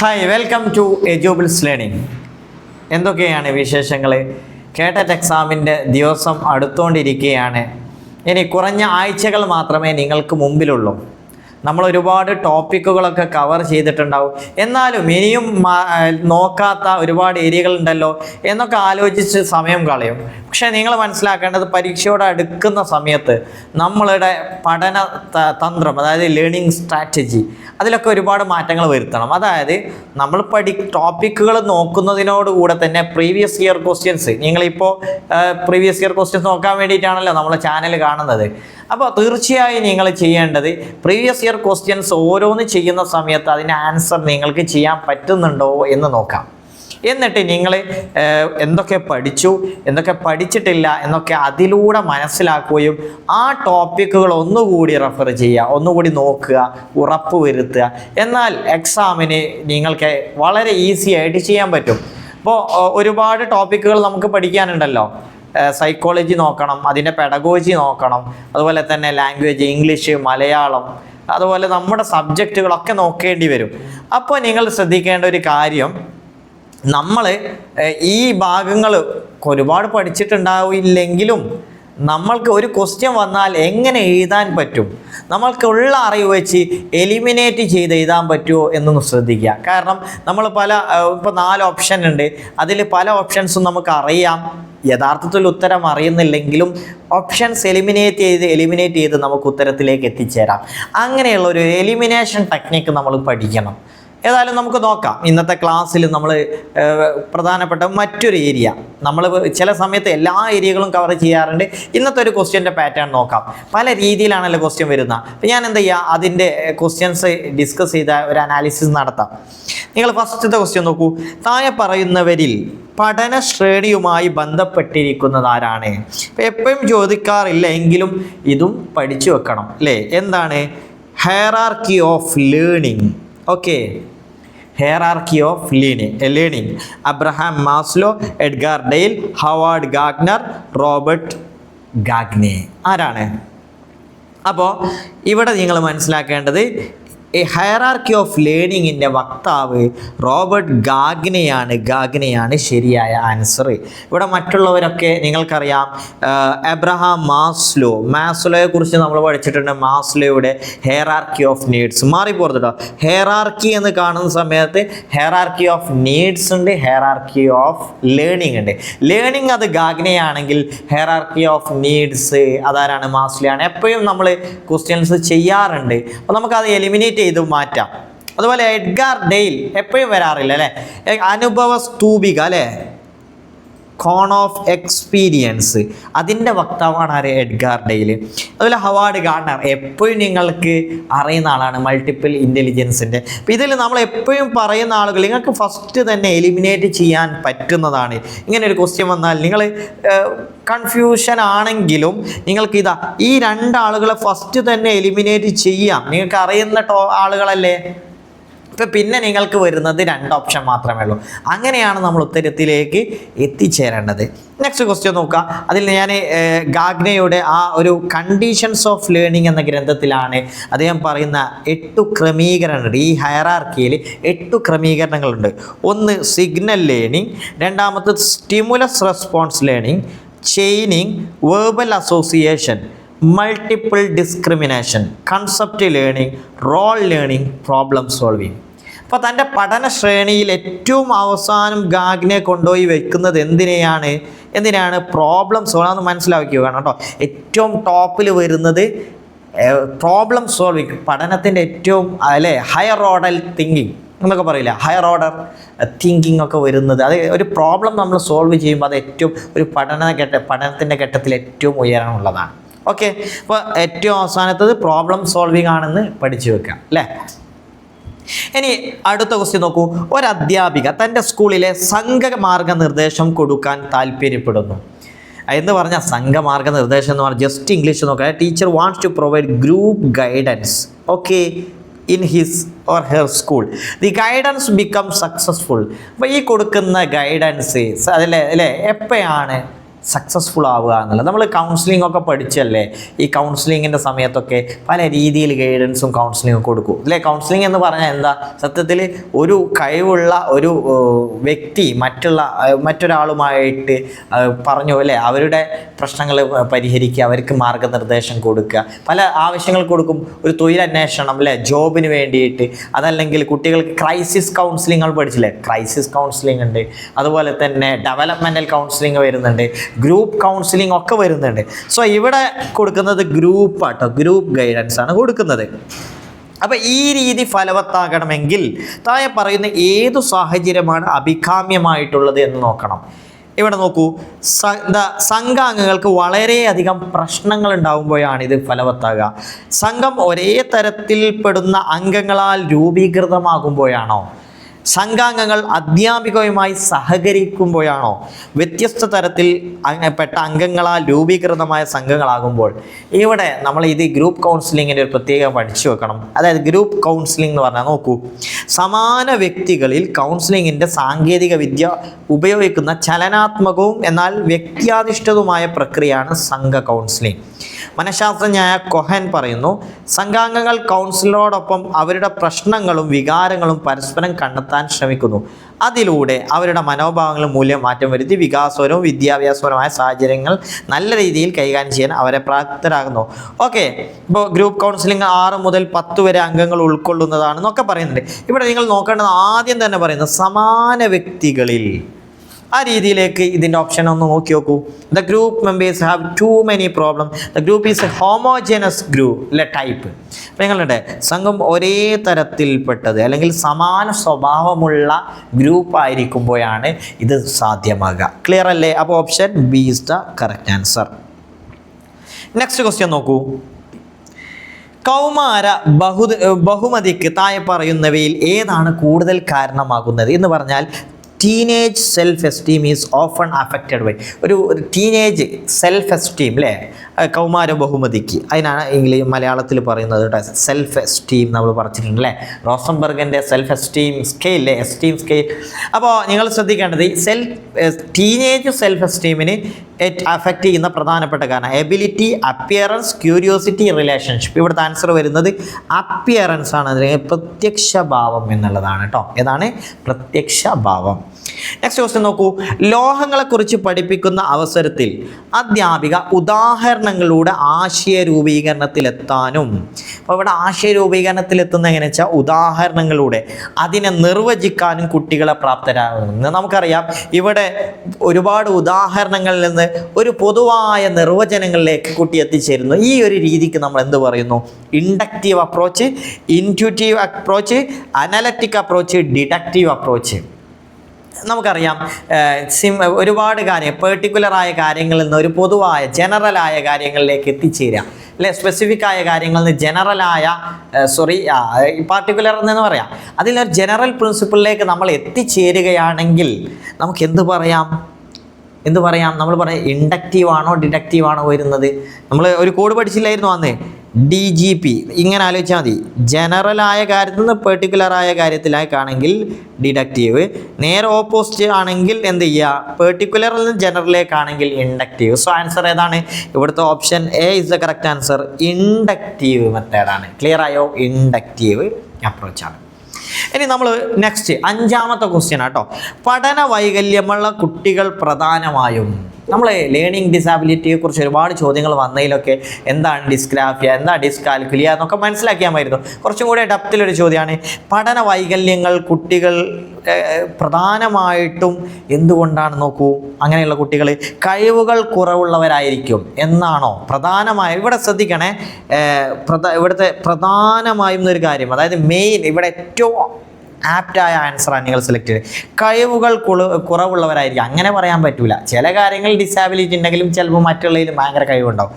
Hi welcome to എജോബിൾസ് learning എന്തൊക്കെയാണ് വിശേഷങ്ങൾ കേട്ടറ്റ് എക്സാമിന്റെ ദിവസം അടുത്തുകൊണ്ടിരിക്കുകയാണ് ഇനി കുറഞ്ഞ ആഴ്ചകൾ മാത്രമേ നിങ്ങൾക്ക് മുമ്പിലുള്ളൂ. നമ്മൾ ഒരുപാട് ടോപ്പിക്കുകളൊക്കെ കവർ ചെയ്തിട്ടുണ്ടാവും. എന്നാലും ഇനിയും നോക്കാത്ത ഒരുപാട് ഏരിയകൾ ഉണ്ടല്ലോ എന്നൊക്കെ ആലോചിച്ച് സമയം കളയും. പക്ഷെ നിങ്ങൾ മനസ്സിലാക്കേണ്ടത് പരീക്ഷയോട് അടുക്കുന്ന സമയത്ത് നമ്മളുടെ പഠന തന്ത്രം അതായത് ലേണിംഗ് സ്ട്രാറ്റജി അതിലൊക്കെ ഒരുപാട് മാറ്റങ്ങൾ വരുത്തണം. അതായത് നമ്മൾ പഠി ടോപ്പിക്കുകൾ നോക്കുന്നതിനോട് കൂടെ തന്നെ പ്രീവിയസ് ഇയർ ക്വസ്റ്റ്യൻസ് നിങ്ങളിപ്പോൾ പ്രീവിയസ് ഇയർ ക്വസ്റ്റ്യൻസ് നോക്കാൻ വേണ്ടിയിട്ടാണല്ലോ നമ്മൾ ചാനൽ കാണുന്നത്. അപ്പോൾ തീർച്ചയായും നിങ്ങൾ ചെയ്യേണ്ടത് പ്രീവിയസ് ഇയർ ക്വസ്റ്റ്യൻസ് ഓരോന്ന് ചെയ്യുന്ന സമയത്ത് അതിന്റെ ആൻസർ നിങ്ങൾക്ക് ചെയ്യാൻ പറ്റുന്നുണ്ടോ എന്ന് നോക്കാം. എന്നിട്ട് നിങ്ങൾ എന്തൊക്കെ പഠിച്ചു എന്തൊക്കെ പഠിച്ചിട്ടില്ല എന്നൊക്കെ അതിലൂടെ മനസ്സിലാക്കുകയും ആ ടോപ്പിക്കുകൾ ഒന്നുകൂടി റെഫർ ചെയ്യുക ഒന്നുകൂടി നോക്കുക ഉറപ്പ് വരുത്തുക. എന്നാൽ എക്സാമിന് നിങ്ങൾക്ക് വളരെ ഈസി ആയിട്ട് ചെയ്യാൻ പറ്റും. അപ്പോൾ ഒരുപാട് ടോപ്പിക്കുകൾ നമുക്ക് പഠിക്കാനുണ്ടല്ലോ. സൈക്കോളജി നോക്കണം അതിന്റെ പെഡഗോജി നോക്കണം അതുപോലെ തന്നെ ലാംഗ്വേജ് ഇംഗ്ലീഷ് മലയാളം അതുപോലെ നമ്മുടെ സബ്ജക്റ്റുകളൊക്കെ നോക്കേണ്ടി വരും. അപ്പോൾ നിങ്ങൾ ശ്രദ്ധിക്കേണ്ട ഒരു കാര്യം നമ്മൾ ഈ ഭാഗങ്ങൾ ഒരുപാട് പഠിച്ചിട്ടുണ്ടാവില്ലെങ്കിലും നമ്മൾക്ക് ഒരു ക്വസ്റ്റ്യൻ വന്നാൽ എങ്ങനെ എഴുതാൻ പറ്റും? നമ്മൾക്കുള്ള അറിവ് വെച്ച് എലിമിനേറ്റ് ചെയ്ത് എഴുതാൻ പറ്റുമോ എന്നൊന്ന് ശ്രദ്ധിക്കുക. കാരണം നമ്മൾ പല ഇപ്പോൾ നാല് ഓപ്ഷൻ ഉണ്ട്. അതിൽ പല ഓപ്ഷൻസും നമുക്ക് അറിയാം. യഥാർത്ഥത്തിൽ ഉത്തരം അറിയുന്നില്ലെങ്കിലും ഓപ്ഷൻസ് എലിമിനേറ്റ് ചെയ്ത് എലിമിനേറ്റ് ചെയ്ത് നമുക്ക് ഉത്തരത്തിലേക്ക് എത്തിച്ചേരാം. അങ്ങനെയുള്ള ഒരു എലിമിനേഷൻ ടെക്നിക്ക് നമ്മൾ പഠിക്കണം. ഏതായാലും നമുക്ക് നോക്കാം. ഇന്നത്തെ ക്ലാസ്സിൽ നമ്മൾ പ്രധാനപ്പെട്ട മറ്റൊരു ഏരിയ നമ്മൾ ചില സമയത്ത് എല്ലാ ഏരിയകളും കവർ ചെയ്യാറുണ്ട്. ഇന്നത്തെ ഒരു ക്വസ്റ്റ്യന്റെ പാറ്റേൺ നോക്കാം. പല രീതിയിലാണല്ലോ ക്വസ്റ്റ്യൻ വരുന്നത് അപ്പം ഞാൻ എന്താ ചെയ്യുക അതിന്റെ ക്വസ്റ്റ്യൻസ് ഡിസ്കസ് ചെയ്ത ഒരു അനാലിസിസ് നടത്താം. നിങ്ങൾ ഫസ്റ്റത്തെ ക്വസ്റ്റ്യൻ നോക്കൂ. താഴെ പറയുന്നവരിൽ പഠന ശ്രേണിയുമായി ബന്ധപ്പെട്ടിരിക്കുന്നത് ആരാണ്? ഇപ്പം എപ്പോഴും ചോദിക്കാറില്ല എങ്കിലും ഇതും പഠിച്ചു വെക്കണം അല്ലേ? എന്താണ്? Hierarchy of learning okay hierarchy of learning learning Abraham Maslow Edgar Dale Howard Gardner Robert Gagne ആരാണ്? അപ്പോൾ ഇവിടെ നിങ്ങൾ മനസ്സിലാക്കേണ്ടത് ഈ ഹയറാർക്കി ഓഫ് ലേണിങ്ങിന്റെ വക്താവ് റോബർട്ട് ഗാഗ്നെയാണ്. ഗാഗ്നെയാണ് ശരിയായ ആൻസർ ഇവിടെ മറ്റുള്ളവരൊക്കെ നിങ്ങൾക്കറിയാം എബ്രഹാം മാസ്ലോ. മാസ്ലോയെ കുറിച്ച് നമ്മൾ പഠിച്ചിട്ടുണ്ട്. മാസ്ലോയുടെ ഹെയറാർക്കി ഓഫ് നീഡ്സ് മാറിപ്പോർത്ത് കേട്ടോ ഹെയറാർക്കി എന്ന് കാണുന്ന സമയത്ത് ഹെയറാർക്കി ഓഫ് നീഡ്സ് ഉണ്ട് ഹെയറാർക്കി ഓഫ് ലേണിംഗ് ഉണ്ട്. ലേണിംഗ് അത് ഗാഗ്നെയാണെങ്കിൽ ഹെയറാർക്കി ഓഫ് നീഡ്സ് അതാരാണ്? മാസ്ലിയാണ്. എപ്പോഴും നമ്മൾ ക്വസ്റ്റ്യൻസ് ചെയ്യാറുണ്ട്. അപ്പോൾ നമുക്കത് എലിമിനേറ്റ് ചെയ്ത് മാറ്റാം. അതുപോലെ എഡ്ഗാർ ഡെയിൽ എപ്പോഴും വരാറില്ല അല്ലേ? അനുഭവ സ്തൂപിക അല്ലേ? Cone of experience. അതിന്റെ വക്താവാണ് ആര്? എഡ്ഗാർ ഡെയിൽ അതുപോലെ ഹവാർഡ് ഗാർഡനർ. എപ്പോഴും നിങ്ങൾക്ക് അറിയുന്ന ആളാണ് മൾട്ടിപ്പിൾ ഇന്റലിജൻസിന്റെ അപ്പോൾ ഇതിൽ നമ്മൾ എപ്പോഴും പറയുന്ന ആളുകൾ നിങ്ങൾക്ക് ഫസ്റ്റ് തന്നെ എലിമിനേറ്റ് ചെയ്യാൻ പറ്റുന്നതാണ്. ഇങ്ങനെ ഒരു ക്വസ്റ്റ്യൻ വന്നാൽ നിങ്ങൾ കൺഫ്യൂഷൻ ആണെങ്കിലും നിങ്ങൾക്ക് ഇതാ ഈ രണ്ടാളുകളെ ഫസ്റ്റ് തന്നെ എലിമിനേറ്റ് ചെയ്യാം. നിങ്ങൾക്ക് അറിയുന്ന ടോ ആളുകളല്ലേ? ഇപ്പം പിന്നെ നിങ്ങൾക്ക് വരുന്നത് രണ്ട് ഓപ്ഷൻ മാത്രമേ ഉള്ളൂ. അങ്ങനെയാണ് നമ്മൾ ഉത്തരത്തിലേക്ക് എത്തിച്ചേരേണ്ടത്. നെക്സ്റ്റ് ക്വസ്റ്റ്യൻ നോക്കുക അതിൽ ഞാൻ ഗാഗ്നയുടെ ആ ഒരു കണ്ടീഷൻസ് ഓഫ് ലേണിംഗ് എന്ന ഗ്രന്ഥത്തിലാണ് അദ്ദേഹം പറയുന്ന എട്ടു ക്രമീകരണമുണ്ട് ഈ ഹയറാർക്കിയിൽ എട്ടു ക്രമീകരണങ്ങളുണ്ട്. ഒന്ന് സിഗ്നൽ ലേണിംഗ് രണ്ടാമത്തത് stimulus response learning chaining verbal association multiple discrimination concept learning rule learning problem solving അപ്പോൾ തന്റെ പഠന ശ്രേണിയിൽ ഏറ്റവും അവസാനം ഗാഗിനെ കൊണ്ടുപോയി വെക്കുന്നത് എന്തിനെയാണ്? എന്തിനാണ്? പ്രോബ്ലം സോൾവ് എന്ന് മനസ്സിലാക്കി വേണം കേട്ടോ ഏറ്റവും ടോപ്പിൽ വരുന്നത് പ്രോബ്ലം സോൾവിങ് പഠനത്തിന്റെ ഏറ്റവും അല്ലേ ഹയർ ഓർഡർ തിങ്കിങ് എന്നൊക്കെ പറയില്ല? ഹയർ ഓർഡർ തിങ്കിങ് ഒക്കെ വരുന്നത്. അത് ഒരു പ്രോബ്ലം നമ്മൾ സോൾവ് ചെയ്യുമ്പോൾ അത് ഏറ്റവും ഒരു പഠന ഘട്ട പഠനത്തിന്റെ ഘട്ടത്തിൽ ഏറ്റവും ഉയരമുള്ളതാണ്. ഓക്കെ അപ്പോൾ ഏറ്റവും അവസാനത്തത് പ്രോബ്ലം സോൾവിങ് ആണെന്ന് പഠിച്ചു വെക്കാം അല്ലേ? ഇനി അടുത്ത ക്വസ്റ്റ്യൻ നോക്കൂ. ഒരു അധ്യാപിക തന്റെ സ്കൂളിലെ സംഘമാർഗനിർദ്ദേശം കൊടുക്കാൻ താല്പര്യപ്പെടുന്നു. എന്ന് പറഞ്ഞാൽ സംഘമാർഗനിർദ്ദേശം എന്ന് പറഞ്ഞാൽ ജസ്റ്റ് ഇംഗ്ലീഷ് നോക്കുക teacher wants to provide group guidance okay in his or her school the guidance become successful അപ്പോൾ ഈ കൊടുക്കുന്ന ഗൈഡൻസ് അതിലെ അല്ലേ? എപ്പോഴാണ്? സക്സസ്ഫുൾ ആവുക എന്നുള്ളത്. നമ്മൾ കൗൺസിലിംഗ് ഒക്കെ പഠിച്ചല്ലേ? ഈ കൗൺസിലിങ്ങിന്റെ സമയത്തൊക്കെ പല രീതിയിൽ ഗൈഡൻസും കൗൺസിലിങ്ങും കൊടുക്കും. അല്ലേ? കൗൺസിലിംഗ് എന്ന് പറഞ്ഞാൽ എന്താ? സത്യത്തിൽ ഒരു കഴിവുള്ള ഒരു വ്യക്തി മറ്റുള്ള മറ്റൊരാളുമായിട്ട് പറഞ്ഞു അല്ലേ? അവരുടെ പ്രശ്നങ്ങൾ പരിഹരിക്കുക അവർക്ക് മാർഗനിർദ്ദേശം കൊടുക്കുക. പല ആവശ്യങ്ങൾ കൊടുക്കും. ഒരു തൊഴിലന്വേഷണം അല്ലേ? ജോബിന് വേണ്ടിയിട്ട്. അതല്ലെങ്കിൽ കുട്ടികൾക്ക് ക്രൈസിസ് കൗൺസിലിങ്ങൾ പഠിച്ചില്ലേ? ക്രൈസിസ് കൗൺസിലിംഗ് ഉണ്ട്. അതുപോലെ തന്നെ ഡെവലപ്മെന്റൽ കൗൺസിലിംഗ് വരുന്നുണ്ട്. ഗ്രൂപ്പ് കൗൺസിലിംഗ് ഒക്കെ വരുന്നുണ്ട്. സോ ഇവിടെ കൊടുക്കുന്നത് ഗ്രൂപ്പ് ആട്ടോ. ഗ്രൂപ്പ് ഗൈഡൻസ് ആണ് കൊടുക്കുന്നത്. അപ്പോൾ ഈ രീതി ഫലവത്താകണമെങ്കിൽ താഴെ പറയുന്ന ഏതു സാഹചര്യമാണ് അഭികാമ്യമായിട്ടുള്ളത് എന്ന് നോക്കണം. ഇവിടെ നോക്കൂ. എന്താ സംഘാംഗങ്ങൾക്ക് വളരെയധികം പ്രശ്നങ്ങൾ ഉണ്ടാകുമ്പോഴാണ് ഇത് ഫലവത്താകുക. സംഘം ഒരേ തരത്തിൽപ്പെടുന്ന അംഗങ്ങളാൽ രൂപീകൃതമാകുമ്പോഴാണോ? സംഘാംഗങ്ങൾ അധ്യാപികയുമായി സഹകരിക്കുമ്പോഴാണോ? വ്യത്യസ്ത തരത്തിൽ പെട്ട അംഗങ്ങളാൽ രൂപീകൃതമായ സംഘങ്ങളാകുമ്പോൾ ഇവിടെ നമ്മൾ ഇത് ഗ്രൂപ്പ് കൗൺസിലിങ്ങിന്റെ ഒരു പ്രത്യേകം പഠിച്ചു വെക്കണം. അതായത് ഗ്രൂപ്പ് കൗൺസിലിംഗ് എന്ന് പറഞ്ഞാൽ നോക്കൂ സമാന വ്യക്തികളിൽ കൗൺസിലിങ്ങിന്റെ സാങ്കേതിക വിദ്യ ഉപയോഗിക്കുന്ന ചലനാത്മകവും എന്നാൽ വ്യക്തിയാധിഷ്ഠിതവുമായ പ്രക്രിയയാണ് സംഘ കൗൺസിലിംഗ്. മനഃശാസ്ത്രജ്ഞനായ കൊഹൻ പറയുന്നു സംഘാംഗങ്ങൾ കൗൺസിലറോടൊപ്പം അവരുടെ പ്രശ്നങ്ങളും വികാരങ്ങളും പരസ്പരം കണ്ടെത്താൻ ശ്രമിക്കുന്നു. അതിലൂടെ അവരുടെ മനോഭാവങ്ങളും മൂല്യം മാറ്റം വരുത്തി വികാസപരവും വിദ്യാഭ്യാസപരമായ സാഹചര്യങ്ങൾ നല്ല രീതിയിൽ കൈകാര്യം ചെയ്യാൻ അവരെ പ്രാപ്തരാകുന്നു ഓക്കെ ഇപ്പോൾ ഗ്രൂപ്പ് കൗൺസിലിംഗ് ആറ് മുതൽ പത്ത് വരെ അംഗങ്ങൾ ഉൾക്കൊള്ളുന്നതാണെന്നൊക്കെ പറയുന്നുണ്ട്. ഇവിടെ നിങ്ങൾ നോക്കേണ്ടത് ആദ്യം തന്നെ പറയുന്നത് സമാന വ്യക്തികളിൽ ആ രീതിയിലേക്ക് ഇതിന്റെ ഓപ്ഷൻ ഒന്ന് നോക്കി നോക്കൂ. The group members have too many problem the group is a homogeneous group അല്ലെ ടൈപ്പ് അപ്പം നിങ്ങളുടെ സംഘം ഒരേ തരത്തിൽപ്പെട്ടത് അല്ലെങ്കിൽ സമാന സ്വഭാവമുള്ള ഗ്രൂപ്പ് ആയിരിക്കുമ്പോഴാണ് ഇത് സാധ്യമാകുക. ക്ലിയർ അല്ലേ? അപ്പോൾ option B is the correct answer next question നോക്കൂ. കൗമാര ബഹു ബഹുമതിക്ക് താഴെ പറയുന്നവയിൽ ഏതാണ് കൂടുതൽ കാരണമാകുന്നത് എന്ന് പറഞ്ഞാൽ teenage self esteem is often affected by ഒരു ഒരു ടീനേജ് സെൽഫ് എസ്റ്റീം അല്ലേ കൗമാര ബഹുമതിക്ക്. അതിനാണ് ഇംഗ്ലീഷ് മലയാളത്തിൽ പറയുന്നത് സെൽഫ് എസ്റ്റീം നമ്മൾ പറഞ്ഞിട്ടുണ്ട് അല്ലേ? റോസംബർഗിന്റെ self esteem scale esteem scale അപ്പോൾ നിങ്ങൾ ശ്രദ്ധിക്കേണ്ടത് ഈ സെൽഫ് ടീനേജ് സെൽഫ് എസ്റ്റീമിന് അഫക്റ്റ് ചെയ്യുന്ന പ്രധാനപ്പെട്ട കാരണം എബിലിറ്റി അപ്പിയറൻസ് ക്യൂരിയോസിറ്റി റിലേഷൻഷിപ്പ് ഇവിടുത്തെ ആൻസർ വരുന്നത് അപ്പിയറൻസ് ആണ്. അല്ലെങ്കിൽ പ്രത്യക്ഷഭാവം എന്നുള്ളതാണ് കേട്ടോ. ഏതാണ്? പ്രത്യക്ഷഭാവം. നെക്സ്റ്റ് ക്വസ്റ്റ്യൻ നോക്കൂ. ലോഹങ്ങളെക്കുറിച്ച് പഠിപ്പിക്കുന്ന അവസരത്തിൽ അധ്യാപിക ഉദാഹരണങ്ങളിലൂടെ ആശയ രൂപീകരണത്തിലെത്താനും അപ്പോൾ ഇവിടെ ആശയ രൂപീകരണത്തിലെത്തുന്ന എങ്ങനെ വെച്ചാൽ ഉദാഹരണങ്ങളിലൂടെ അതിനെ നിർവചിക്കാനും കുട്ടികളെ പ്രാപ്തരാകുന്നു. നമുക്കറിയാം ഇവിടെ ഒരുപാട് ഉദാഹരണങ്ങളിൽ നിന്ന് ഒരു പൊതുവായ നിർവചനങ്ങളിലേക്ക് കുട്ടി എത്തിച്ചേരുന്നു. ഈ ഒരു രീതിക്ക് നമ്മൾ എന്ത് പറയുന്നു? Inductive approach intuitive approach analytic approach deductive approach. നമുക്കറിയാം സിം ഒരുപാട് കാര്യം പെർട്ടിക്കുലറായ കാര്യങ്ങളിൽ നിന്ന് ഒരു പൊതുവായ ജനറലായ കാര്യങ്ങളിലേക്ക് എത്തിച്ചേരാം. അല്ലെ? സ്പെസിഫിക് ആയ കാര്യങ്ങളിൽ നിന്ന് ജനറലായ സോറി പാർട്ടിക്കുലർ എന്ന് പറയാം. അതിലൊരു ജനറൽ പ്രിൻസിപ്പിളിലേക്ക് നമ്മൾ എത്തിച്ചേരുകയാണെങ്കിൽ നമുക്ക് എന്ത് പറയാം? എന്ത് പറയാം? നമ്മൾ പറയാം ഇൻഡക്റ്റീവ് ആണോ ഡിഡക്റ്റീവ് ആണോ വരുന്നത്? നമ്മൾ ഒരു കോഡ് പഠിച്ചില്ലായിരുന്നു അന്ന്? ഡി ജി പി ഇങ്ങനെ ആലോചിച്ചാൽ മതി. ജനറലായ കാര്യത്തിൽ നിന്ന് പെർട്ടിക്കുലറായ കാര്യത്തിലേക്കാണെങ്കിൽ ഡിഡക്റ്റീവ്. നേരെ ഓപ്പോസിറ്റ് ആണെങ്കിൽ എന്ത് ചെയ്യുക? പെർട്ടിക്കുലറിൽ നിന്ന് ജനറലിലേക്കാണെങ്കിൽ ഇൻഡക്റ്റീവ്. സോ ആൻസർ ഏതാണ്? ഇവിടുത്തെ option A is the correct answer inductive മെത്തേഡാണ് ക്ലിയർ ആയോ? ഇൻഡക്റ്റീവ് അപ്രോച്ചാണ് ഇനി നമ്മൾ നെക്സ്റ്റ് അഞ്ചാമത്തെ ക്വസ്റ്റ്യൻ ആട്ടോ പഠന വൈകല്യമുള്ള കുട്ടികൾ പ്രധാനമായും നമ്മൾ ലേണിംഗ് ഡിസാബിലിറ്റിയെ കുറിച്ച് ഒരുപാട് ചോദ്യങ്ങൾ വന്നതിലൊക്കെ എന്താണ് ഡിസ്ഗ്രാഫിയ എന്താ ഡിസ്കാൽക്കുലിയ എന്നൊക്കെ മനസ്സിലാക്കിയാമായിരുന്നു. കുറച്ചും കൂടെ ഡപ്തിലൊരു ചോദ്യമാണ് പഠന വൈകല്യങ്ങൾ കുട്ടികൾ പ്രധാനമായിട്ടും എന്തുകൊണ്ടാണ് നോക്കൂ അങ്ങനെയുള്ള കുട്ടികൾ കഴിവുകൾ കുറവുള്ളവരായിരിക്കും എന്നാണോ? പ്രധാനമായും ഇവിടെ ശ്രദ്ധിക്കണേ പ്രധ- ഇവിടുത്തെ പ്രധാനമായും ഒരു കാര്യം അതായത് മെയിൻ ഇവിടെ ഏറ്റവും ആപ്റ്റായ ആൻസറാണ് നിങ്ങൾ സെലക്ട് ചെയ്തത്. കഴിവുകൾ കുറവുള്ളവരായിരിക്കും. അങ്ങനെ പറയാൻ പറ്റൂല. ചില കാര്യങ്ങൾ ഡിസാബിലിറ്റി ഉണ്ടെങ്കിലും ചിലപ്പോൾ മറ്റുള്ളതിലും ഭയങ്കര കഴിവുണ്ടാവും.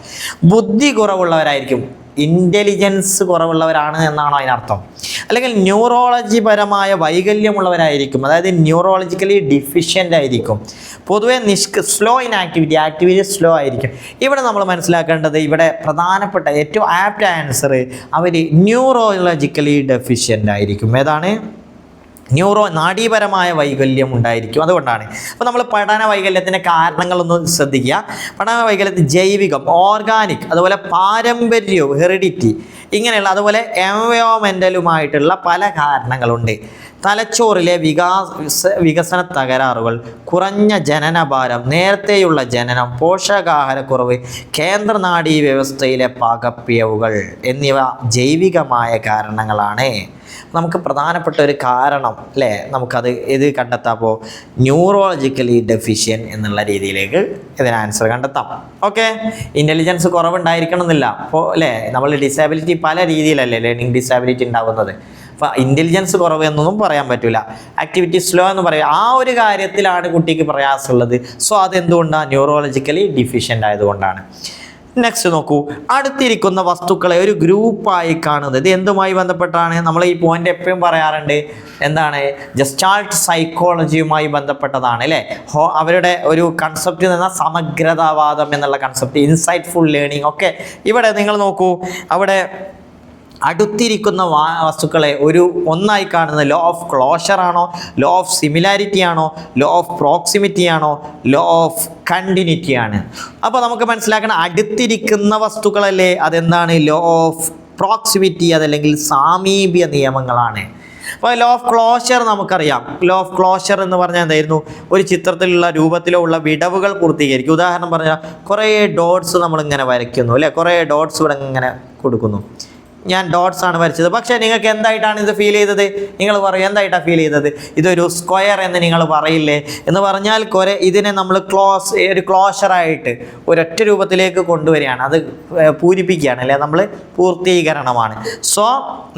ബുദ്ധി കുറവുള്ളവരായിരിക്കും. ഇന്റലിജൻസ് കുറവുള്ളവരാണ് എന്നാണോ അതിനർത്ഥം. അല്ലെങ്കിൽ ന്യൂറോളജി പരമായ വൈകല്യമുള്ളവരായിരിക്കും. അതായത് ന്യൂറോളജിക്കലി ഡിഫിഷ്യന്റ് ആയിരിക്കും. പൊതുവേ Nishka slow in activity activity slow ആയിരിക്കും. ഇവിടെ നമ്മൾ മനസ്സിലാക്കേണ്ടത് ഇവിടെ പ്രധാനപ്പെട്ട ഏറ്റവും ആപ്റ്റ് ആൻസർ അവർ ന്യൂറോളജിക്കലി ഡെഫിഷ്യന്റ് ആയിരിക്കും. ഏതാണ്? ന്യൂറോ നാഡീപരമായ വൈകല്യം ഉണ്ടായിരിക്കും. അതുകൊണ്ടാണ്. അപ്പോൾ നമ്മൾ പഠന വൈകല്യത്തിന്റെ കാരണങ്ങളൊന്നും ശ്രദ്ധിക്കുക. പഠന വൈകല്യത്തിൽ ജൈവികം ഓർഗാനിക് അതുപോലെ പാരമ്പര്യവും ഹെറിഡിറ്റി ഇങ്ങനെയുള്ള അതുപോലെ എൻവയോമെന്റലുമായിട്ടുള്ള പല കാരണങ്ങളുണ്ട്. തലച്ചോറിലെ വികാസ വികസന തകരാറുകൾ കുറഞ്ഞ ജനനഭാരം നേരത്തെയുള്ള ജനനം പോഷകാഹാരക്കുറവ് കേന്ദ്രനാഡീ വ്യവസ്ഥയിലെ പാകപ്പിയവുകൾ എന്നിവ ജൈവികമായ കാരണങ്ങളാണ്. നമുക്ക് പ്രധാനപ്പെട്ട ഒരു കാരണം അല്ലേ? നമുക്കത് ഇത് കണ്ടെത്താപ്പോൾ ന്യൂറോളജിക്കലി ഡെഫിഷ്യൻ എന്നുള്ള രീതിയിലേക്ക് ഇതിന് ആൻസർ കണ്ടെത്താം. ഓക്കെ ഇന്റലിജൻസ് കുറവുണ്ടായിരിക്കണം എന്നില്ല അപ്പോൾ അല്ലേ? നമ്മൾ ഡിസാബിലിറ്റി പല രീതിയിലല്ലേ ലേണിംഗ് ഡിസാബിലിറ്റി ഉണ്ടാകുന്നത് അപ്പോൾ ഇന്റലിജൻസ് കുറവ് എന്നൊന്നും പറയാൻ പറ്റില്ല ആക്ടിവിറ്റി സ്ലോ എന്ന് പറയും. ആ ഒരു കാര്യത്തിലാണ് കുട്ടിക്ക് പ്രയാസമുള്ളത്. സോ അതെന്തുകൊണ്ടാണ് ന്യൂറോളജിക്കലി ഡിഫിഷ്യന്റ് ആയതുകൊണ്ടാണ്. നെക്സ്റ്റ് നോക്കൂ. അടുത്തിരിക്കുന്ന വസ്തുക്കളെ ഒരു ഗ്രൂപ്പായി കാണുന്നത്. ഇത് എന്തുമായി ബന്ധപ്പെട്ടാണ്? നമ്മൾ ഈ പോയിന്റ് എപ്പോഴും പറയാറുണ്ട് എന്താണ്? ജസ്റ്റാൾട്ട് സൈക്കോളജിയുമായി ബന്ധപ്പെട്ടതാണ് അല്ലേ? ഹോ അവരുടെ ഒരു കൺസെപ്റ്റ് എന്ന സമഗ്രതാവാദം എന്നുള്ള കൺസെപ്റ്റ് ഇൻസൈറ്റ്ഫുൾ ലേണിംഗ് ഒക്കെ. ഇവിടെ നിങ്ങൾ നോക്കൂ. അവിടെ അടുത്തിരിക്കുന്ന വസ്തുക്കളെ ഒരു ഒന്നായി കാണുന്ന ലോ ഓഫ് ക്ലോഷർ ആണോ ലോ ഓഫ് സിമിലാരിറ്റി ആണോ ലോ ഓഫ് പ്രോക്സിമിറ്റി ആണോ ലോ ഓഫ് കണ്ടിന്യൂറ്റി ആണ്. അപ്പോൾ നമുക്ക് മനസ്സിലാക്കണം അടുത്തിരിക്കുന്ന വസ്തുക്കളല്ലേ അതെന്താണ്? ലോ ഓഫ് പ്രോക്സിമിറ്റി അതല്ലെങ്കിൽ സാമീപ്യ നിയമങ്ങളാണ്. അപ്പോൾ ലോ ഓഫ് ക്ലോഷർ നമുക്കറിയാം. ലോ ഓഫ് ക്ലോഷർ എന്ന് പറഞ്ഞാൽ എന്തായിരുന്നു? ഒരു ചിത്രത്തിലുള്ള രൂപത്തിലോ ഉള്ള വിടവുകൾ പൂർത്തീകരിക്കും. ഉദാഹരണം പറഞ്ഞാൽ കുറേ ഡോട്ട്സ് നമ്മളിങ്ങനെ വരയ്ക്കുന്നു അല്ലേ? കുറേ ഡോട്ട്സ് ഇവിടെ ഇങ്ങനെ കൊടുക്കുന്നു. ഞാൻ ഡോട്ട്സ് ആണ് വരച്ചത്. പക്ഷേ നിങ്ങൾക്ക് എന്തായിട്ടാണ് ഇത് ഫീൽ ചെയ്തത്? നിങ്ങൾ പറയും എന്തായിട്ടാണ് ഫീൽ ചെയ്തത്? ഇതൊരു സ്ക്വയർ എന്ന് നിങ്ങൾ പറയില്ലേ? എന്ന് പറഞ്ഞാൽ കുറെ ഇതിനെ നമ്മൾ ക്ലോസ് ഒരു ക്ലോഷറായിട്ട് ഒരൊറ്റ രൂപത്തിലേക്ക് കൊണ്ടുവരികയാണ്. അത് പൂരിപ്പിക്കുകയാണ് അല്ലെ? നമ്മൾ പൂർത്തീകരണമാണ്. സോ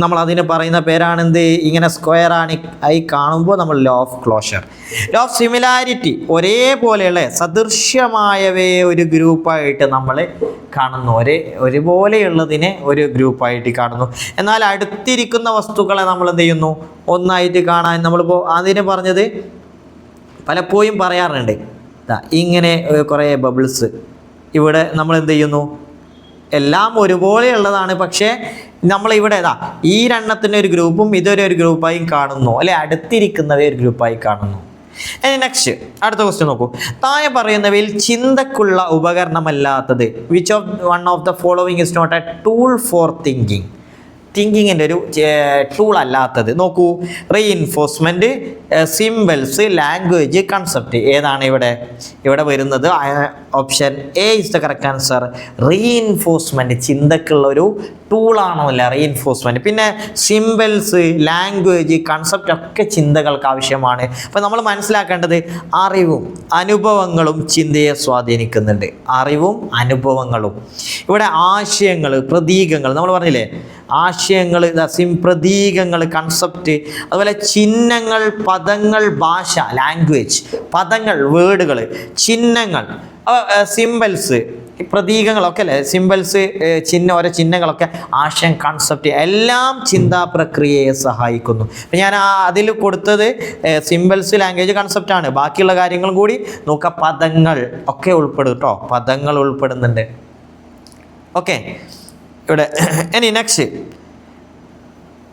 നമ്മൾ അതിന് പറയുന്ന പേരാണ് എന്ത് ഇങ്ങനെ സ്ക്വയർ ആണ് ആയി കാണുമ്പോൾ നമ്മൾ law of closure law of similarity ഒരേപോലെയുള്ള സദൃശ്യമായവയെ ഒരു ഗ്രൂപ്പായിട്ട് നമ്മൾ കാണുന്നു. ഒരേ ഒരുപോലെയുള്ളതിനെ ഒരു ഗ്രൂപ്പായിട്ട് കാണുന്നു. എന്നാൽ അടുത്തിരിക്കുന്ന വസ്തുക്കളെ നമ്മൾ എന്ത് ചെയ്യുന്നു? ഒന്നായിട്ട് കാണാൻ നമ്മളിപ്പോൾ ആദ്യം പറഞ്ഞത് പലപ്പോഴും പറയാറുണ്ട്. ഇങ്ങനെ കുറേ ബബിൾസ്. ഇവിടെ നമ്മൾ എന്ത് ചെയ്യുന്നു? എല്ലാം ഒരുപോലെയുള്ളതാണ് പക്ഷേ നമ്മളിവിടെ ഇതാ ഈ രണ്ണത്തിന്റെ ഒരു ഗ്രൂപ്പും ഇതൊരു ഒരു ഗ്രൂപ്പായും കാണുന്നു. അല്ലെ അടുത്തിരിക്കുന്നവയെ ഒരു ഗ്രൂപ്പായി കാണുന്നു. ഇനി നെക്സ്റ്റ് അടുത്ത ക്വസ്റ്റ്യൻ നോക്കൂ. താഴെ പറയുന്നവയിൽ ചിന്തക്കുള്ള ഉപകരണമല്ലാത്തത് which of one of the following is not a tool for thinking തിങ്കിങ്ങിന്റെ ഒരു ടൂൾ അല്ലാത്തത്. നോക്കൂ റീഇൻഫോഴ്സ്മെന്റ് സിമ്പിൾസ് ലാംഗ്വേജ് കൺസെപ്റ്റ് ഏതാണ് ഇവിടെ? ഇവിടെ വരുന്നത് option A is the correct answer reinforcement ചിന്തക്കുള്ള ഒരു ടൂളാണോ അല്ല റീഇൻഫോഴ്സ്മെന്റ് പിന്നെ സിമ്പിൾസ് ലാംഗ്വേജ് കൺസെപ്റ്റ് ഒക്കെ ചിന്തകൾക്ക് ആവശ്യമാണ്. അപ്പോൾ നമ്മൾ മനസ്സിലാക്കേണ്ടത് അറിവും അനുഭവങ്ങളും ചിന്തയെ സ്വാധീനിക്കുന്നുണ്ട്. അറിവും അനുഭവങ്ങളും. ഇവിടെ ആശയങ്ങൾ പ്രതീകങ്ങൾ നമ്മൾ പറഞ്ഞില്ലേ? ആശയങ്ങൾ സിം പ്രതീകങ്ങൾ കൺസെപ്റ്റ് അതുപോലെ ചിഹ്നങ്ങൾ പദങ്ങൾ ഭാഷ ലാംഗ്വേജ് പദങ്ങൾ വേർഡുകൾ ചിഹ്നങ്ങൾ സിമ്പിൾസ് പ്രതീകങ്ങളൊക്കെ അല്ലേ? സിമ്പിൾസ് ചിഹ്നം ഓരോ ചിഹ്നങ്ങളൊക്കെ ആശയം കൺസെപ്റ്റ് എല്ലാം ചിന്താ പ്രക്രിയയെ സഹായിക്കുന്നു. അപ്പം ഞാൻ അതിൽ കൊടുത്തത് സിമ്പിൾസ് ലാംഗ്വേജ് കൺസെപ്റ്റാണ് ബാക്കിയുള്ള കാര്യങ്ങളും കൂടി നോക്കുക പദങ്ങൾ ഒക്കെ ഉൾപ്പെടും കേട്ടോ. പദങ്ങൾ ഉൾപ്പെടുന്നുണ്ട്. ഓക്കെ. ഇവിടെ. ഇനി നെക്സ്റ്റ്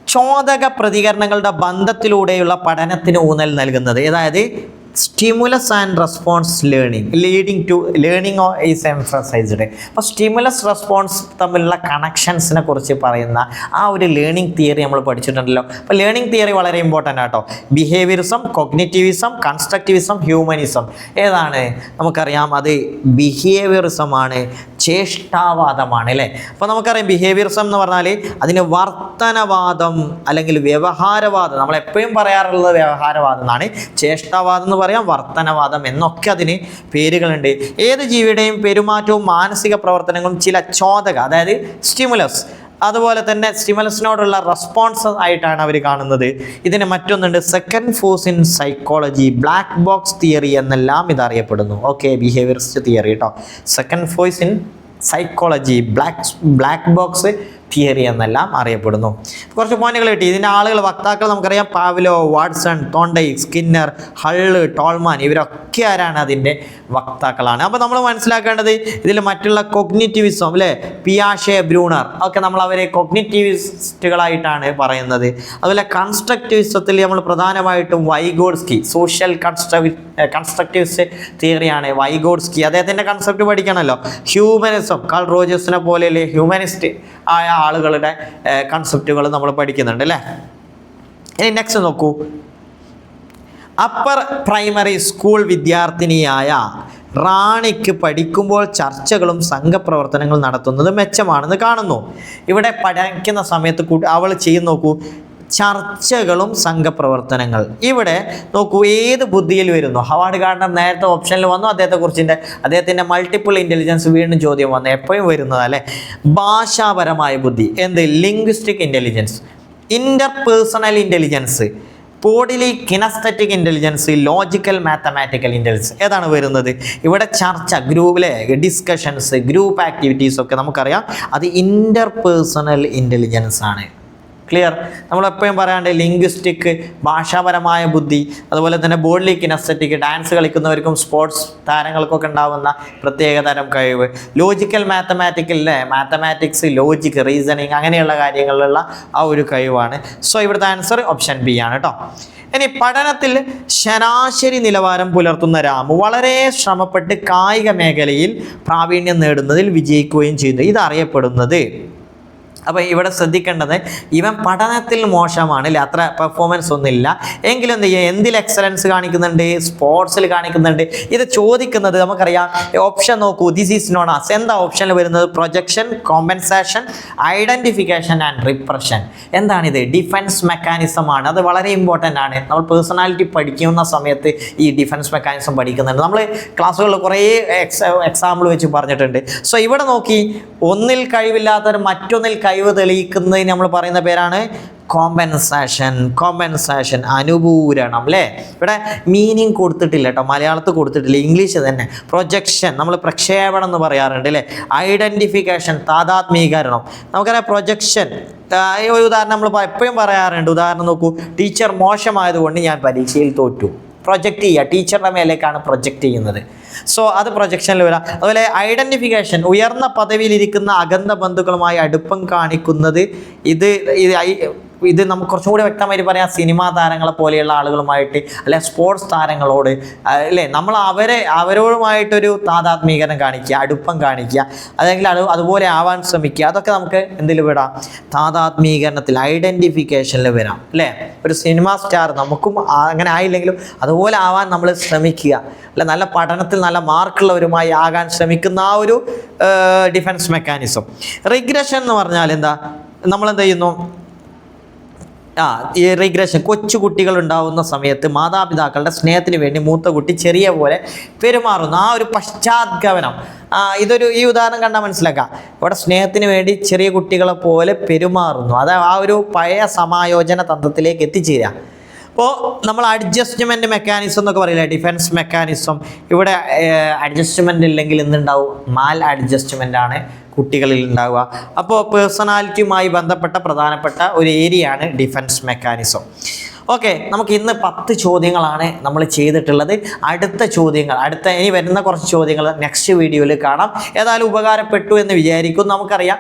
ചോദക പ്രതികരണങ്ങളുടെ ബന്ധത്തിലൂടെയുള്ള പഠനത്തിന് ഊന്നൽ നൽകുന്നത്. അതായത് stimulus and response learning leading to learning is emphasized അപ്പോൾ സ്റ്റിമുലസ് റെസ്പോൺസ് തമ്മിലുള്ള കണക്ഷൻസിനെ കുറിച്ച് പറയുന്ന ആ ഒരു ലേണിംഗ് തിയറി നമ്മൾ പഠിച്ചിട്ടുണ്ടല്ലോ. അപ്പോൾ ലേണിംഗ് തിയറി വളരെ ഇമ്പോർട്ടന്റ് ആട്ടോ. ബിഹേവിയറിസം കൊഗ്നേറ്റീവിസം കൺസ്ട്രക്റ്റിവിസം ഹ്യൂമനിസം ഏതാണ്? നമുക്കറിയാം അത് ബിഹേവിയറിസമാണ് ചേഷ്ടാവാദമാണ് അല്ലേ? അപ്പോൾ നമുക്കറിയാം ബിഹേവിയറിസം എന്ന് പറഞ്ഞാൽ അതിന് വർത്തനവാദം അല്ലെങ്കിൽ വ്യവഹാരവാദം. നമ്മൾ എപ്പോഴും പറയാറുള്ളത് വ്യവഹാരവാദം എന്നാണ്. ചേഷ്ടാവാദം എന്ന് പറയാം വർത്തനവാദം എന്നൊക്കെ അതിന് പേരുകളുണ്ട്. ഏത് ജീവിയുടെയും പെരുമാറ്റവും മാനസിക പ്രവർത്തനങ്ങളും ചില ചോദക അതായത് സ്റ്റിമുലസ് അതുപോലെ തന്നെ സ്റ്റിമുലസിനോടുള്ള റെസ്പോൺസ് ആയിട്ടാണ് അവർ കാണുന്നത്. ഇതിന് മറ്റൊന്നുണ്ട് second force in psychology black box theory എന്നെല്ലാം ഇത് അറിയപ്പെടുന്നു ഓക്കെ ബിഹേവിയറിസ്റ്റ് തിയറി കേട്ടോ second force in psychology black black box theory എന്നെല്ലാം അറിയപ്പെടുന്നു. കുറച്ച് പോയിന്റുകൾ കിട്ടി. ഇതിന്റെ ആളുകൾ വക്താക്കൾ നമുക്കറിയാം. Pavlov Watson Thorndike Skinner Hull Tolman ഇവരൊക്കെ ആരാണ് അതിന്റെ വക്താക്കളാണ്. അപ്പോൾ നമ്മൾ മനസ്സിലാക്കേണ്ടത് ഇതിൽ മറ്റുള്ള കൊഗ്നിറ്റിവിസം അല്ലേ? പിയാഷെ ബ്രൂണർ ഒക്കെ നമ്മൾ അവരെ കൊഗ്നിറ്റിവിസ്റ്റുകളായിട്ടാണ് പറയുന്നത്. അതുപോലെ കൺസ്ട്രക്റ്റിവിസത്തിൽ നമ്മൾ പ്രധാനമായിട്ടും വൈഗോഡ്സ്കി സോഷ്യൽ കൺസ്ട്രക്ടി തിയറിയാണ് വൈഗോഡ്സ്കി. അദ്ദേഹത്തിന്റെ കൺസെപ്റ്റ് പഠിക്കണമല്ലോ. ഹ്യൂമനിസം കാൾ റോജേഴ്സിനെ പോലെയല്ലേ ഹ്യൂമനിസ്റ്റ് ആയ ആളുകളുടെ കൺസെപ്റ്റുകൾ നമ്മൾ പഠിക്കുന്നുണ്ട് അല്ലേ? ഇനി നെക്സ്റ്റ് നോക്കൂ. അപ്പർ പ്രൈമറി സ്കൂൾ വിദ്യാർത്ഥിനിയായ റാണിക്ക് പഠിക്കുമ്പോൾ ചർച്ചകളും സംഘപ്രവർത്തനങ്ങളും നടത്തുന്നത് മെച്ചമാണെന്ന് കാണുന്നു. ഇവിടെ പഠിക്കുന്ന സമയത്ത് കൂട്ടി അവൾ ചെയ്യും നോക്കൂ. ചർച്ചകളും സംഘപ്രവർത്തനങ്ങൾ. ഇവിടെ നോക്കൂ ഏത് ബുദ്ധിയിൽ വരുന്നു? ഹവാർഡ് ഗാർഡനർ നേരത്തെ ഓപ്ഷനിൽ വന്നു അദ്ദേഹത്തെക്കുറിച്ചിന്റെ അദ്ദേഹത്തിന്റെ മൾട്ടിപ്പിൾ ഇന്റലിജൻസ് വീണ്ടും ചോദ്യം വന്നു. എപ്പോഴും വരുന്നത് അല്ലേ? ഭാഷാപരമായ ബുദ്ധി. എന്ത്? Linguistic intelligence interpersonal intelligence bodily kinesthetic intelligence logical mathematical intelligence ഏതാണ് വരുന്നത്? ഇവിടെ ചർച്ച ഗ്രൂപ്പിലെ ഡിസ്കഷൻസ് ഗ്രൂപ്പ് ആക്ടിവിറ്റീസ് ഒക്കെ നമുക്കറിയാം. അത് ഇന്റർപേഴ്സണൽ ഇന്റലിജൻസ് ആണ്. ക്ലിയർ നമ്മളെപ്പോഴും പറയാണ്ട് ലിംഗ്വിസ്റ്റിക് ഭാഷാപരമായ ബുദ്ധി അതുപോലെ തന്നെ ബോഡിലി കിനസ്തറ്റിക് ഡാൻസ് കളിക്കുന്നവർക്കും സ്പോർട്സ് താരങ്ങൾക്കൊക്കെ ഉണ്ടാവുന്ന പ്രത്യേക തരം കഴിവ്. ലോജിക്കൽ മാത്തമാറ്റിക്കലിലെ മാത്തമാറ്റിക്സ് ലോജിക് റീസണിങ് അങ്ങനെയുള്ള കാര്യങ്ങളിലുള്ള ആ ഒരു കഴിവാണ്. സോ ഇവിടുത്തെ ആൻസർ ഓപ്ഷൻ ബി ആണ് കേട്ടോ ഇനി പഠനത്തിൽ ശരാശരി നിലവാരം പുലർത്തുന്ന രാമു വളരെ ശ്രമപ്പെട്ട് കായിക മേഖലയിൽ പ്രാവീണ്യം നേടുന്നതിൽ വിജയിക്കുകയും ചെയ്യുന്നു. ഇതറിയപ്പെടുന്നത് അപ്പോൾ ഇവിടെ ശ്രദ്ധിക്കേണ്ടത് ഇവൻ പഠനത്തിൽ മോശമാണ് അല്ലേ അത്ര പെർഫോമൻസ് ഒന്നുമില്ല. എങ്കിലും എന്ത് ചെയ്യുക എന്തിൽ എക്സലൻസ് കാണിക്കുന്നുണ്ട്? സ്പോർട്സിൽ കാണിക്കുന്നുണ്ട്. ഇത് ചോദിക്കുന്നത് നമുക്കറിയാം ഓപ്ഷൻ നോക്കൂ. ദിസ് ഈസ് നോൺ ആസ് എന്താ ഓപ്ഷനിൽ വരുന്നത്? Projection compensation identification and repression എന്താണിത്? ഡിഫൻസ് മെക്കാനിസം ആണ്. അത് വളരെ ഇമ്പോർട്ടന്റ് ആണ്. നമ്മൾ പേഴ്സണാലിറ്റി പഠിക്കുന്ന സമയത്ത് ഈ ഡിഫൻസ് മെക്കാനിസം പഠിക്കുന്നുണ്ട്. നമ്മൾ ക്ലാസ്സുകളിൽ കുറേ എക്സ് എക്സാമ്പിൾ വെച്ച് പറഞ്ഞിട്ടുണ്ട്. സോ ഇവിടെ നോക്കി ഒന്നിൽ കഴിവില്ലാത്തവർ മറ്റൊന്നിൽ തെളിയിക്കുന്നതിന് നമ്മൾ പറയുന്ന പേരാണ് കോമ്പൻസേഷൻ കോമ്പൻസേഷൻ അനുപൂരണം അല്ലേ ഇവിടെ മീനിങ് കൊടുത്തിട്ടില്ല കേട്ടോ മലയാളത്തിൽ കൊടുത്തിട്ടില്ല ഇംഗ്ലീഷ് തന്നെ. പ്രൊജക്ഷൻ നമ്മൾ പ്രക്ഷേപണം എന്ന് പറയാറുണ്ട് അല്ലേ ഐഡന്റിഫിക്കേഷൻ താതാത്മീകരണം. നമുക്കറിയാം പ്രൊജക്ഷൻ ഒരു ഉദാഹരണം നമ്മൾ എപ്പോഴും പറയാറുണ്ട്. ഉദാഹരണം നോക്കൂ ടീച്ചർ മോശമായതുകൊണ്ട് ഞാൻ പരീക്ഷയിൽ തോറ്റു. പ്രൊജക്റ്റ് ചെയ്യുക. ടീച്ചറുടെ മേലേക്കാണ് പ്രൊജക്റ്റ് ചെയ്യുന്നത്. സോ അത് പ്രൊജക്ഷനിൽ വരാം. അതുപോലെ ഐഡന്റിഫിക്കേഷൻ ഉയർന്ന പദവിയിലിരിക്കുന്ന അഗന്ധ ബന്ധുക്കളുമായി അടുപ്പം കാണിക്കുന്നത് ഇത് ഇത് ഇത് നമുക്ക് കുറച്ചും കൂടി വ്യക്തമായിട്ട് പറയാം. സിനിമാ താരങ്ങളെ പോലെയുള്ള ആളുകളുമായിട്ട് അല്ലെ സ്പോർട്സ് താരങ്ങളോട് അല്ലെ നമ്മൾ അവരെ അവരോടുമായിട്ടൊരു താതാത്മീകരണം കാണിക്കുക അടുപ്പം കാണിക്കുക അല്ലെങ്കിൽ അത് അതുപോലെ ആവാൻ ശ്രമിക്കുക. അതൊക്കെ നമുക്ക് എന്തിൽ വിടാം? താതാത്മീകരണത്തിൽ ഐഡന്റിഫിക്കേഷനിൽ വരാം അല്ലേ? ഒരു സിനിമാ സ്റ്റാർ നമുക്കും അങ്ങനെ ആയില്ലെങ്കിലും അതുപോലെ ആവാൻ നമ്മൾ ശ്രമിക്കുക അല്ലെ? നല്ല പഠനത്തിൽ നല്ല മാർക്കുള്ളവരുമായി ആകാൻ ശ്രമിക്കുന്ന ആ ഒരു ഡിഫൻസ് മെക്കാനിസം റിഗ്രഷൻ എന്ന് പറഞ്ഞാൽ എന്താ? നമ്മൾ എന്ത് ചെയ്യുന്നു? ആ ഈ റിഗ്രഷൻ കൊച്ചു കുട്ടികൾ ഉണ്ടാവുന്ന സമയത്ത് മാതാപിതാക്കളുടെ സ്നേഹത്തിന് വേണ്ടി മൂത്ത കുട്ടി ചെറിയ പോലെ പെരുമാറുന്നു. ആ ഒരു പശ്ചാത്ഗമനം. ആ ഇതൊരു ഈ ഉദാഹരണം കണ്ടാൽ മനസ്സിലാക്കാം. ഇവിടെ സ്നേഹത്തിന് വേണ്ടി ചെറിയ കുട്ടികളെ പോലെ പെരുമാറുന്നു. അത് ആ ഒരു പഴയ സമായോജന തന്ത്രത്തിലേക്ക് എത്തിച്ചേരുക അപ്പോൾ നമ്മൾ അഡ്ജസ്റ്റ്മെന്റ് മെക്കാനിസം എന്നൊക്കെ പറയില്ലേ? ഡിഫൻസ് മെക്കാനിസം ഇവിടെ അഡ്ജസ്റ്റ്മെന്റ് ഇല്ലെങ്കിൽ എന്തുണ്ടാവും? മാൽ അഡ്ജസ്റ്റ്മെന്റ് ആണ് കുട്ടികളിൽ ഉണ്ടാവുക. അപ്പോൾ പേഴ്സണാലിറ്റിയുമായി ബന്ധപ്പെട്ട പ്രധാനപ്പെട്ട ഒരു ഏരിയയാണ് ഡിഫൻസ് മെക്കാനിസം ഓക്കെ നമുക്ക് ഇന്ന് പത്ത് ചോദ്യങ്ങളാണ് നമ്മൾ ചെയ്തിട്ടുള്ളത്. അടുത്ത ചോദ്യങ്ങൾ അടുത്ത ഇനി വരുന്ന കുറച്ച് ചോദ്യങ്ങൾ നെക്സ്റ്റ് വീഡിയോയിൽ കാണാം. ഏതായാലും ഉപകാരപ്പെട്ടു എന്ന് വിചാരിക്കും നമുക്കറിയാം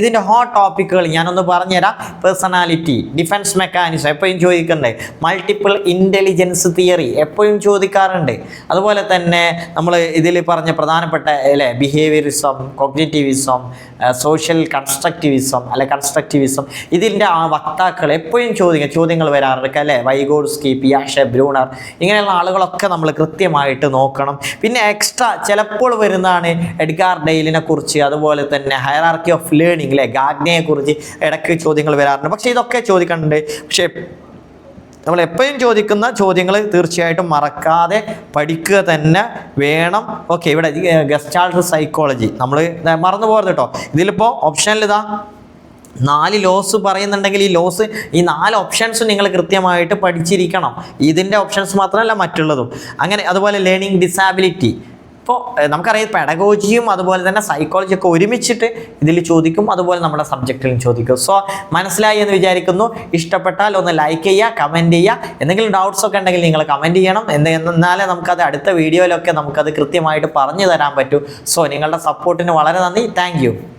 ഇതിന്റെ ഹോട്ട് ടോപ്പിക്കുകൾ ഞാനൊന്ന് പറഞ്ഞുതരാം. പേഴ്സണാലിറ്റി ഡിഫൻസ് മെക്കാനിസം എപ്പോഴും ചോദിക്കണ്ടേ? മൾട്ടിപ്പിൾ ഇന്റലിജൻസ് തിയറി എപ്പോഴും ചോദിക്കാറുണ്ട്. അതുപോലെ തന്നെ നമ്മൾ ഇതിൽ പറഞ്ഞ പ്രധാനപ്പെട്ട അല്ലേ ബിഹേവിയറിസം കോഗ്നേറ്റീവിസം സോഷ്യൽ കൺസ്ട്രക്റ്റിവിസം അല്ലെ കൺസ്ട്രക്റ്റിവിസം ഇതിന്റെ ആ വക്താക്കൾ എപ്പോഴും ചോദിക്കുക ചോദ്യങ്ങൾ വരാറുണ്ട്. അല്ലേ? വൈഗോഡ്സ്കി പിയാഷെ ബ്രൂണർ ഇങ്ങനെയുള്ള ആളുകളൊക്കെ നമ്മൾ കൃത്യമായിട്ട് നോക്കണം. പിന്നെ എക്സ്ട്രാ ചിലപ്പോൾ വരുന്നതാണ് എഡ്ഗാർ ഡെയിലിനെ കുറിച്ച് അതുപോലെ തന്നെ ഹയറാർക്കി ഓഫ് ലേണിംഗ് അല്ലേ ഗാഗ്നയെ കുറിച്ച് ഇടയ്ക്ക് ചോദ്യങ്ങൾ വരാറുണ്ട്. പക്ഷേ ഇതൊക്കെ ചോദിക്കുന്നുണ്ട് പക്ഷേ നമ്മൾ എപ്പോഴും ചോദിക്കുന്ന ചോദ്യങ്ങൾ തീർച്ചയായിട്ടും മറക്കാതെ പഠിക്കുക തന്നെ വേണം. ഓക്കെ ഇവിടെ ഗസ്റ്റാൾട്ട് സൈക്കോളജി നമ്മൾ മറന്നു പോകരുത് കേട്ടോ ഇതിലിപ്പോൾ ഓപ്ഷനിൽ ഇതാ. നാല് ലോസ് പറയുന്നുണ്ടെങ്കിൽ ഈ ലോസ് ഈ നാല് ഓപ്ഷൻസ് നിങ്ങൾ കൃത്യമായിട്ട് പഠിച്ചിരിക്കണം. ഇതിന്റെ ഓപ്ഷൻസ് മാത്രമല്ല മറ്റുള്ളതും. അങ്ങനെ അതുപോലെ ലേണിംഗ് ഡിസാബിലിറ്റി ഇപ്പോൾ നമുക്കറിയാം പെഡഗോജിയും അതുപോലെ തന്നെ സൈക്കോളജിയൊക്കെ ഒരുമിച്ചിട്ട് ഇതിൽ ചോദിക്കും അതുപോലെ നമ്മുടെ സബ്ജക്റ്റിലും ചോദിക്കും. സോ മനസ്സിലായി എന്ന് വിചാരിക്കുന്നു. ഇഷ്ടപ്പെട്ടാൽ ഒന്ന് ലൈക്ക് ചെയ്യുക കമന്റ് ചെയ്യുക. എന്തെങ്കിലും ഡൗട്ട്സ് ഒക്കെ ഉണ്ടെങ്കിൽ നിങ്ങൾ കമന്റ് ചെയ്യണം. എന്ന് എന്നാലേ നമുക്കത് അടുത്ത വീഡിയോയിലൊക്കെ നമുക്കത് കൃത്യമായിട്ട് പറഞ്ഞു തരാൻ പറ്റൂ. സോ നിങ്ങളുടെ സപ്പോർട്ടിന് വളരെ നന്ദി. താങ്ക്